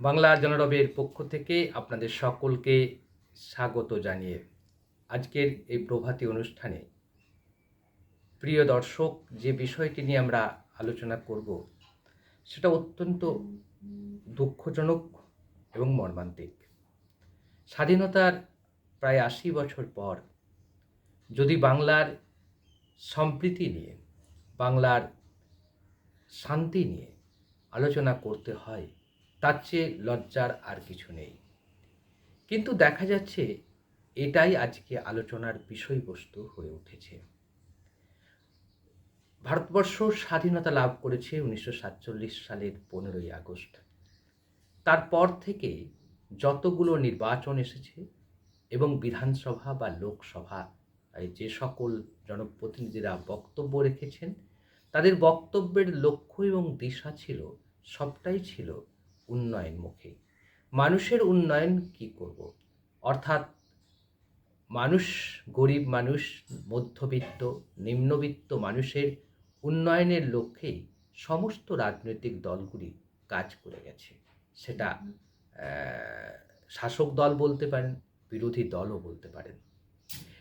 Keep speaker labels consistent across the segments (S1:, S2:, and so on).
S1: বাংলা জনরবের পক্ষ থেকে আপনাদের সকলকে স্বাগত জানিয়ে আজকের এই প্রভাতী অনুষ্ঠানে প্রিয় দর্শক, যে বিষয়টি নিয়ে আমরা আলোচনা করব, সেটা অত্যন্ত দুঃখজনক এবং মর্মান্তিক। স্বাধীনতার প্রায় আশি বছর পর যদি বাংলার সম্প্রীতি নিয়ে, বাংলার শান্তি নিয়ে আলোচনা করতে হয় তার চেয়ে লজ্জার আর কিছু নেই। কিন্তু দেখা যাচ্ছে এটাই আজকে আলোচনার বিষয়বস্তু হয়ে উঠেছে। ভারতবর্ষ স্বাধীনতা লাভ করেছে উনিশশো সাতচল্লিশ সালের পনেরোই আগস্ট। তারপর থেকে যতগুলো নির্বাচন এসেছে এবং বিধানসভা বা লোকসভা যে সকল জনপ্রতিনিধিরা বক্তব্য রেখেছেন, তাদের বক্তব্যের লক্ষ্য এবং দিশা ছিল, সবটাই ছিল উন্নয়নমুখী। মানুষের উন্নয়ন কি করব? অর্থাৎ মানুষ গরিব মানুষ, মধ্যবিত্ত, নিম্নবিত্ত মানুষের উন্নয়নের লক্ষ্যেই সমস্ত রাজনৈতিক দলগুলি কাজ করে গেছে। সেটা শাসক দল বলতে পারেন, বিরোধী দলও বলতে পারেন।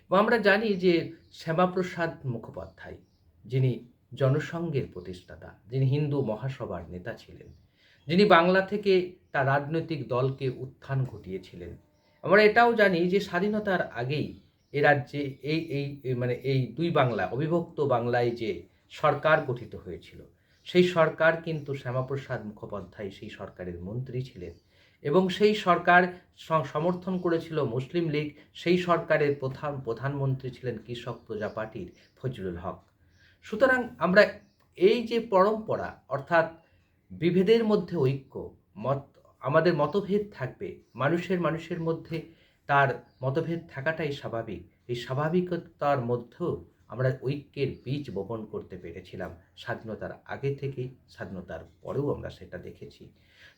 S1: আমরা জানি যে শ্যামাপ্রসাদ মুখোপাধ্যায়, যিনি জনসংঘের প্রতিষ্ঠাতা, যিনি হিন্দু মহাসভার নেতা ছিলেন যিনি বাংলা থেকে তার রাজনৈতিক দলকে উত্থান ঘটিয়েছিলেন। আমরা এটাও জানি যে স্বাধীনতার আগেই এ রাজ্যে এই এই মানে এই দুই বাংলা, অবিভক্ত বাংলায় যে সরকার গঠিত হয়েছিল, সেই সরকার কিন্তু শ্যামাপ্রসাদ মুখোপাধ্যায় সেই সরকারের মন্ত্রী ছিলেন এবং সেই সরকার সমর্থন করেছিল মুসলিম লীগ, সেই সরকারের প্রধান, প্রধানমন্ত্রী ছিলেন কৃষক প্রজা পার্টির ফজলুল হক। সুতরাং আমরা এই যে পরম্পরা, অর্থাৎ বিভেদের মধ্যে ঐক্য, মত, আমাদের মতভেদ থাকবে। মানুষের মানুষের মধ্যে তার মতভেদ থাকাটাই স্বাভাবিক। এই স্বাভাবিকতার মধ্যেও আমরা ঐক্যের বীজ বপন করতে পেরেছিলাম। স্বাধীনতার আগে থেকে স্বাধীনতার পরেও আমরা সেটা দেখেছি।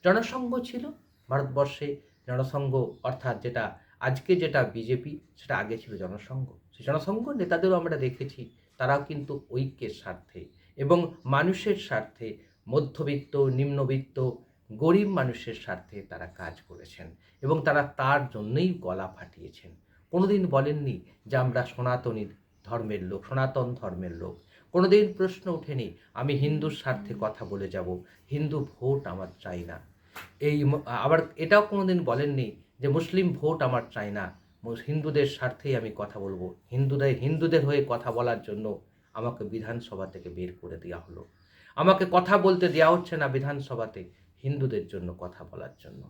S1: জনসংঘ ছিল ভারতবর্ষে। জনসংঘ অর্থাৎ যেটা, আজকে যেটা বিজেপি, সেটা আগে ছিল জনসংঘ। সেই জনসংঘ নেতাদেরও আমরা দেখেছি, তারাও কিন্তু ঐক্যের স্বার্থে এবং মানুষের স্বার্থে মধ্যবিত্ত, নিম্নবিত্ত, গরিব মানুষের স্বার্থে তারা কাজ করেছেন এবং তারা তার জন্যই গলা ফাটিয়েছেন। কোনোদিন বলেননি যে আমরা সনাতনী ধর্মের লোক, সনাতন ধর্মের লোক। কোনোদিন প্রশ্ন ওঠেনি, আমি হিন্দুর স্বার্থে কথা বলে যাব, হিন্দু ভোট আমার চাই না। এই আবার এটাও কোনোদিন বলেননি যে মুসলিম ভোট আমার চাই না হিন্দুদের স্বার্থেই আমি কথা বলব। হিন্দুদের হিন্দুদের হয়ে কথা বলার জন্য আমাকে বিধানসভা থেকে বের করে দেওয়া হলো। আমাকে কথা বলতে দেওয়া হচ্ছে না বিধানসভাতে হিন্দুদের জন্য কথা বলার জন্য।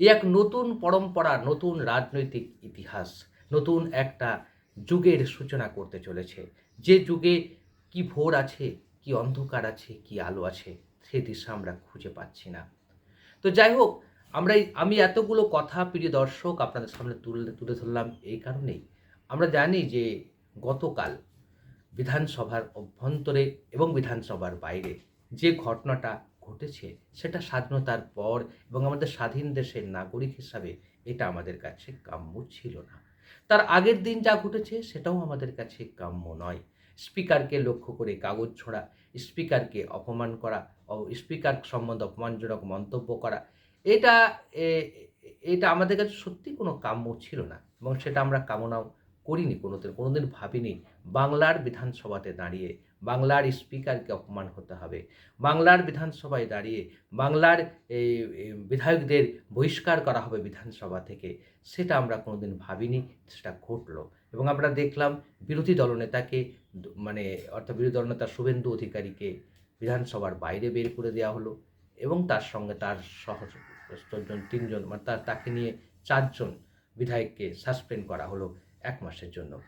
S1: এই এক নতুন পরম্পরা, নতুন রাজনৈতিক ইতিহাস, নতুন একটা যুগের সূচনা করতে চলেছে। যে যুগে কি ভোর আছে, কি অন্ধকার আছে, কি আলো আছে, সে দিশা আমরা খুঁজে পাচ্ছি না। তো যাই হোক, আমরা আমি এতগুলো কথা প্রিয় দর্শক আপনাদের সামনে তুলে তুলে ধরলাম এই কারণেই। আমরা জানি যে গতকাল বিধানসভার অভ্যন্তরে এবং বিধানসভার বাইরে যে ঘটনাটা ঘটেছে, সেটা স্বাধীনতার পর এবং আমাদের স্বাধীন দেশের নাগরিক হিসাবে এটা আমাদের কাছে কাম্য ছিল না। তার আগের দিন যা ঘটেছে, সেটাও আমাদের কাছে কাম্য নয়। স্পিকারকে লক্ষ্য করে কাগজ ছোড়া, স্পিকারকে অপমান করা স্পিকার সম্বন্ধে অপমানজনক মন্তব্য করা, এটা এটা আমাদের কাছে সত্যি কোনো কাম্য ছিল না এবং সেটা আমরা কামনাও করিনি কোনোদিন কোনোদিন ভাবিনি বাংলার বিধানসভাতে দাঁড়িয়ে বাংলার স্পিকারকে অপমান হতে হবে। বাংলার বিধানসভায় দাঁড়িয়ে বাংলার বিধায়কদের বহিষ্কার করা হবে বিধানসভা থেকে, সেটা আমরা কোনোদিন ভাবিনি, সেটা ঘটলো। এবং আমরা দেখলাম বিরোধী দলনেতাকে মানে অর্থাৎ বিরোধী দলনেতা শুভেন্দু অধিকারীকে বিধানসভার বাইরে বের করে দেওয়া হলো এবং তার সঙ্গে তার সহ জন, তিনজন মানে তার, তাকে নিয়ে চারজন বিধায়ককে সাসপেন্ড করা হলো এক মাসের জন্য।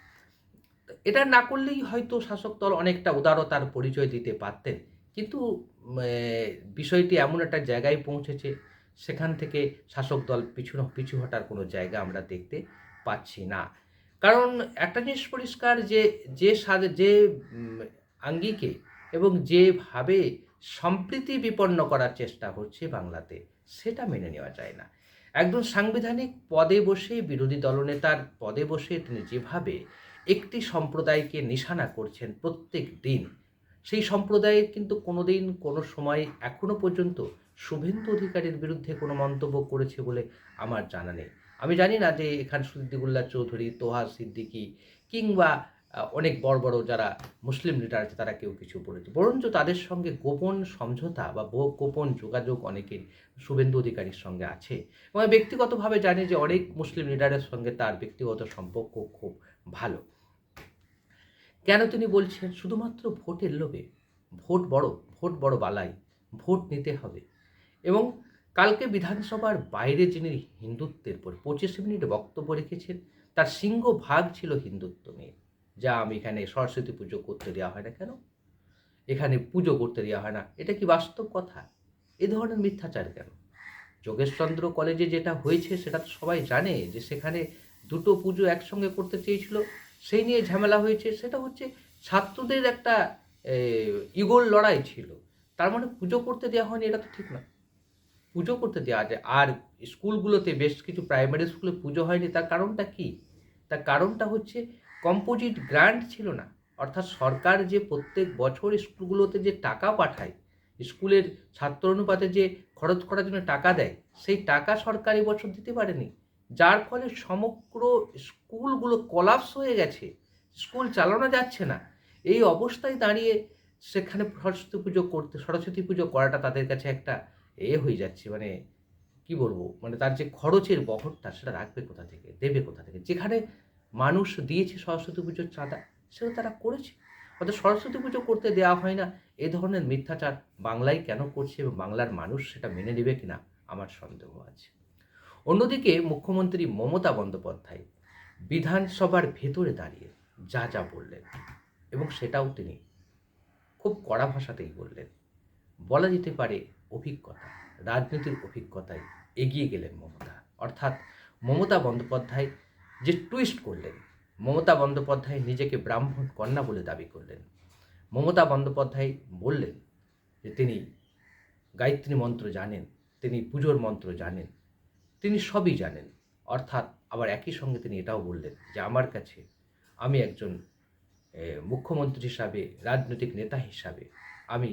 S1: এটা না করলেই হয়তো শাসক দল অনেকটা উদারতার পরিচয় দিতে পারতেন। কিন্তু বিষয়টি এমন একটা জায়গায় পৌঁছেছে, সেখান থেকে শাসক দল পিছু পিছু হটার কোনো জায়গা আমরা দেখতে পাচ্ছি না। কারণ একটা জিনিস পরিষ্কার যে যে যে আঙ্গিকে এবং যেভাবে সম্প্রীতি বিপন্ন করার চেষ্টা হচ্ছে বাংলাতে, সেটা মেনে নেওয়া যায় না। একজন সাংবিধানিক পদে বসে বিরোধী দলনেতার পদে বসে তিনি যেভাবে একটি সম্প্রদায়কে নিশানা করছেন প্রত্যেক দিন। সেই সম্প্রদায়ের কিন্তু কোনোদিন কোনো সময় এখনও পর্যন্ত শুভেন্দু অধিকারীর বিরুদ্ধে কোনো মন্তব্য করেছে বলে আমার জানা নেই। আমি জানি না যে এখানে সিদ্দিকুল্লাহ চৌধুরী, তোহা সিদ্দিকী কিংবা অনেক বড় বড় যারা মুসলিম লিডার আছে তারা কেউ কিছু বলেছে বরঞ্চ তাদের সঙ্গে গোপন সমঝোতা বা গোপন যোগাযোগ অনেকের শুভেন্দু অধিকারীর সঙ্গে আছে। এবং ব্যক্তিগতভাবে জানি যে অনেক মুসলিম লিডারের সঙ্গে তার ব্যক্তিগত সম্পর্ক খুব ভালো। কেন তিনি বলছেন, শুধুমাত্র ভোটের লোভে, ভোট বড় ভোট বড় বালাই, ভোট নিতে হবে। এবং কালকে বিধানসভার বাইরে যিনি হিন্দুত্বের পর পঁচিশে মিনিট বক্তব্য রেখেছেন, তার সিংহ ভাগ ছিল হিন্দুত্ব নিয়ে। যা আমি এখানে সরস্বতী পুজো করতে দেওয়া হয় না কেন? এখানে পুজো করতে দেওয়া হয় না। এটা কি বাস্তব কথা? এ ধরনের মিথ্যাচার কেন? যোগেশচন্দ্র কলেজে যেটা হয়েছে, সেটা তো সবাই জানে যে সেখানে দুটো পুজো একসঙ্গে করতে চেয়েছিল। সেই নিয়ে ঝামেলা হয়েছে। সেটা হচ্ছে ছাত্রদের একটা ইগোল লড়াই ছিল। তার মানে পুজো করতে দেওয়া হয়নি, এটা তো ঠিক না। পুজো করতে দেওয়া যায় আর স্কুলগুলোতে বেশ কিছু প্রাইমারি স্কুলে পুজো হয়নি, তার কারণটা কি? তার কারণটা হচ্ছে কম্পোজিট গ্রান্ট ছিল না। অর্থাৎ সরকার যে প্রত্যেক বছর স্কুলগুলোতে যে টাকা পাঠায়, স্কুলের ছাত্র অনুপাতে যে খরচ করার জন্য টাকা দেয়, সেই টাকা সরকার বছর দিতে পারেনি। যার ফলে সমগ্র স্কুলগুলো কলাপস হয়ে গেছে। স্কুল চালানো যাচ্ছে না। এই অবস্থায় দাঁড়িয়ে সেখানে সরস্বতী পুজো করতে, সরস্বতী পুজো করাটা তাদের কাছে একটা এ হয়ে যাচ্ছে। মানে কি বলব? মানে তার যে খরচের বহরটা সেটা রাখবে কোথা থেকে? দেবে কোথা থেকে? যেখানে মানুষ দিয়েছে সরস্বতী পুজোর চাঁদা, সেটা তারা করেছে। অর্থাৎ সরস্বতী পুজো করতে দেওয়া হয় না। এ ধরনের মিথ্যাচার বাংলায় কেন করছে এবং বাংলার মানুষ সেটা মেনে নেবে কিনা আমার সন্দেহ আছে। অন্যদিকে মুখ্যমন্ত্রী মমতা বন্দ্যোপাধ্যায় বিধানসভার ভেতরে দাঁড়িয়ে যা যা বললেন, এবং সেটাও তিনি খুব কড়া ভাষাতেই বললেন। বলা যেতে পারে অভিজ্ঞতা, রাজনীতির অভিজ্ঞতায় এগিয়ে গেলেন মমতা। অর্থাৎ মমতা বন্দ্যোপাধ্যায় যে টুইস্ট করলেন, মমতা বন্দ্যোপাধ্যায় নিজেকে ব্রাহ্মণ কন্যা বলে দাবি করলেন। মমতা বন্দ্যোপাধ্যায় বললেন যে তিনি গায়ত্রী মন্ত্র জানেন, তিনি পুজোর মন্ত্র জানেন তিনি সবই জানেন। অর্থাৎ আবার একই সঙ্গে তিনি এটাও বললেন যে, আমার কাছে আমি একজন মুখ্যমন্ত্রী হিসাবে, রাজনৈতিক নেতা হিসাবে আমি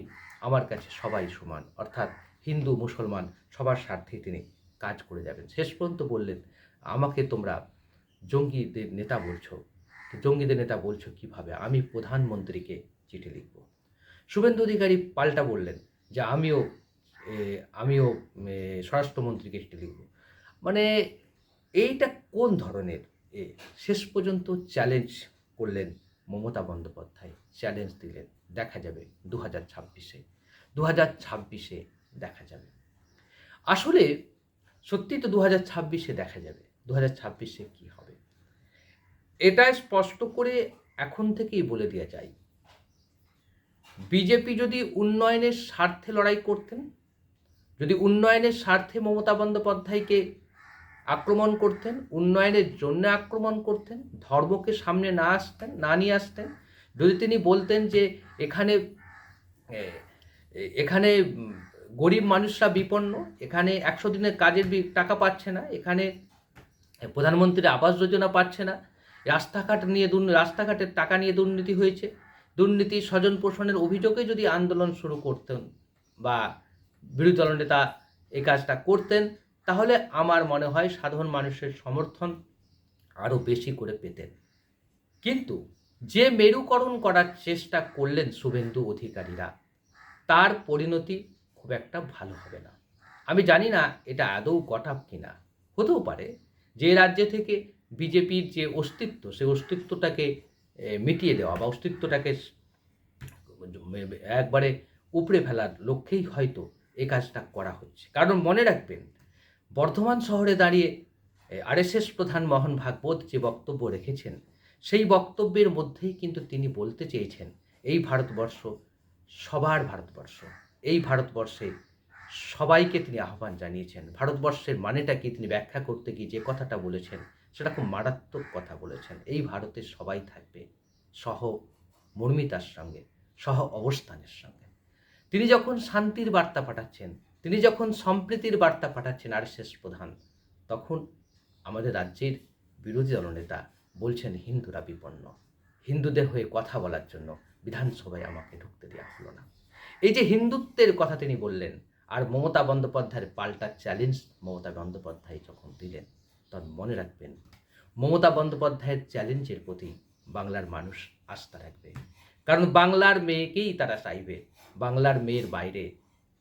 S1: আমার কাছে সবাই সমান। অর্থাৎ হিন্দু, মুসলমান সবার স্বার্থেই তিনি কাজ করে যাবেন। শেষ পর্যন্ত বললেন, আমাকে তোমরা জঙ্গিদের নেতা বলছো। জঙ্গিদের নেতা বলছো কীভাবে? আমি প্রধানমন্ত্রীকে চিঠি লিখব। শুভেন্দু অধিকারী পাল্টা বললেন যে, আমিও আমিও স্বরাষ্ট্রমন্ত্রীকে চিঠি লিখব। মানে এইটা কোন ধরনের? এ, শেষ পর্যন্ত চ্যালেঞ্জ করলেন মমতা বন্দ্যোপাধ্যায় চ্যালেঞ্জ দিলেন, দেখা যাবে দু হাজার ছাব্বিশে। দু হাজার ছাব্বিশে দেখা যাবে। আসলে সত্যি তো দু হাজার ছাব্বিশে দেখা যাবে দু হাজার ছাব্বিশে কী হবে? এটা স্পষ্ট করে এখন থেকেই বলে দেওয়া যায়। বিজেপি যদি উন্নয়নের স্বার্থে লড়াই করতেন, যদি উন্নয়নের স্বার্থে মমতা বন্দ্যোপাধ্যায়কে আক্রমণ করতেন, উন্নয়নের জন্য আক্রমণ করতেন, ধর্মকে সামনে না আসতেন, না নিয়ে আসতেন। যদি তিনি বলতেন যে এখানে এখানে গরিব মানুষরা বিপন্ন, এখানে একশো দিনের কাজের টাকা পাচ্ছে না, এখানে প্রধানমন্ত্রী আবাস যোজনা পাচ্ছে না, রাস্তাঘাট নিয়ে দুর্নী, রাস্তাঘাটের টাকা নিয়ে দুর্নীতি হয়েছে, দুর্নীতি স্বজন পোষণের অভিযোগে যদি আন্দোলন শুরু করতেন বা বিরোধী দলনেতা এই কাজটা করতেন তাহলে আমার মনে হয় সাধারণ মানুষের সমর্থন আরও বেশি করে পেতেন। কিন্তু যে মেরুকরণ করার চেষ্টা করলেন শুভেন্দু অধিকারীরা, তার পরিণতি খুব একটা ভালো হবে না। আমি জানি না এটা আদৌ গটাপ কিনা। হতেও পারে যে রাজ্য থেকে বিজেপির যে অস্তিত্ব সেই অস্তিত্বটাকে মিটিয়ে দেওয়া বা অস্তিত্বটাকে একবারে উপড়ে ফেলার লক্ষ্যেই হয়তো এ কাজটা করা হচ্ছে। কারণ মনে রাখবেন বর্ধমান শহরে দাঁড়িয়ে আরএসএস প্রধান মোহন ভাগবত যে বক্তব্য রেখেছেন, সেই বক্তব্যের মধ্যেই কিন্তু তিনি বলতে চেয়েছেন, এই ভারতবর্ষ সবার ভারতবর্ষ, এই ভারতবর্ষে সবাইকে তিনি আহ্বান জানিয়েছেন, ভারতবর্ষের মানেটা কি তিনি ব্যাখ্যা করতে গিয়ে যে কথাটা বলেছেন, সেটা খুব মারাত্মক কথা বলেছেন, এই ভারতে সবাই থাকবে, সহ মর্মিতার সঙ্গে, সহ অবস্থানের সঙ্গে। তিনি যখন শান্তির বার্তা পাঠাচ্ছেন তিনি যখন সম্প্রীতির বার্তা পাঠাচ্ছেন আর শেষ প্রধান, তখন আমাদের রাজ্যের বিরোধী দলনেতা বলছেন, হিন্দুরা বিপন্ন। হিন্দুদের হয়ে কথা বলার জন্য বিধানসভায় আমাকে ঢুকতে দেওয়া হলো না। এই যে হিন্দুত্বের কথা তিনি বললেন, আর মমতা বন্দ্যোপাধ্যায়ের পাল্টা চ্যালেঞ্জ মমতা বন্দ্যোপাধ্যায় যখন দিলেন, তখন মনে রাখবেন, মমতা বন্দ্যোপাধ্যায়ের চ্যালেঞ্জের প্রতি বাংলার মানুষ আস্থা রাখবে। কারণ বাংলার মেয়েকেই তারা চাইবে, বাংলার মেয়ের বাইরে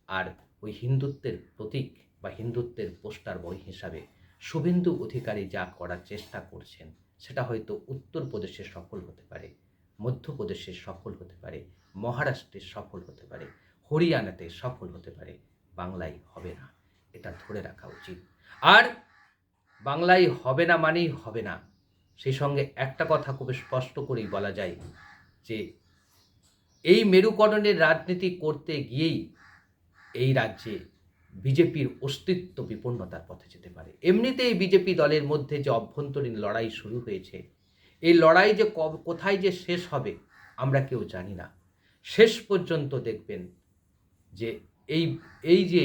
S1: আর ওই হিন্দুত্বের প্রতীক বা হিন্দুত্বের পোস্টার বই হিসাবে শুভেন্দু অধিকারী যা করার চেষ্টা করছেন, সেটা হয়তো উত্তরপ্রদেশে সফল হতে পারে, মধ্যপ্রদেশে সফল হতে পারে, মহারাষ্ট্রে সফল হতে পারে, হরিয়ানাতে সফল হতে পারে, বাংলায় হবে না। এটা ধরে রাখা উচিত। আর বাংলায় হবে না মানেই হবে না। সেই সঙ্গে একটা কথা খুব স্পষ্ট করেই বলা যায় যে, এই মেরুকরণের রাজনীতি করতে গিয়েই এই রাজ্যে বিজেপির অস্তিত্ব বিপন্নতার পথে যেতে পারে। এমনিতেই বিজেপি দলের মধ্যে যে অভ্যন্তরীণ লড়াই শুরু হয়েছে, এই লড়াই যে কোথায় যে শেষ হবে আমরা কেউ জানি না। শেষ পর্যন্ত দেখবেন যে এই এই যে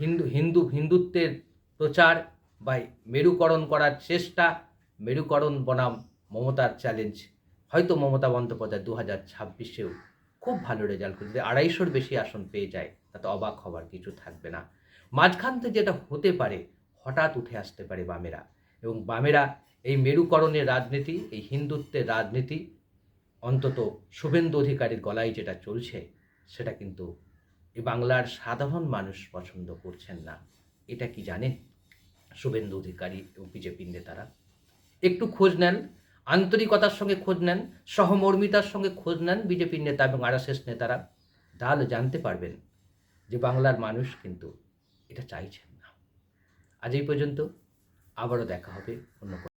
S1: হিন্দু হিন্দু, হিন্দুত্বের প্রচার বা মেরুকরণ করার চেষ্টা, মেরুকরণ বনাম মমতার চ্যালেঞ্জ হয়তো মমতা বন্দ্যোপাধ্যায় দু হাজার ছাব্বিশেও খুব ভালো রেজাল্ট করে আড়াইশোর বেশি আসন পেয়ে যায় তাতে অবাক হবার কিছু থাকবে না। মাঝখান থেকে যেটা হতে পারে, হঠাৎ উঠে আসতে পারে বামেরা। এবং বামেরা এই মেরুকরণের রাজনীতি, এই হিন্দুত্বের রাজনীতি, অন্তত শুভেন্দু অধিকারীর গলায় যেটা চলছে, সেটা কিন্তু এই বাংলার সাধারণ মানুষ পছন্দ করছেন না। এটা কি জানেন শুভেন্দু অধিকারী এবং বিজেপির নেতারা? একটু খোঁজ নেন, আন্তরিকতার সঙ্গে খোঁজ নেন, সহমর্মিতার সঙ্গে খোঁজ নেন বিজেপির নেতা এবং আরএসএস নেতারা। তাহলে জানতে পারবেন যে বাংলার মানুষ কিন্তু এটা চাইছেন না। আজ এই পর্যন্ত আবারও দেখা হবে অন্য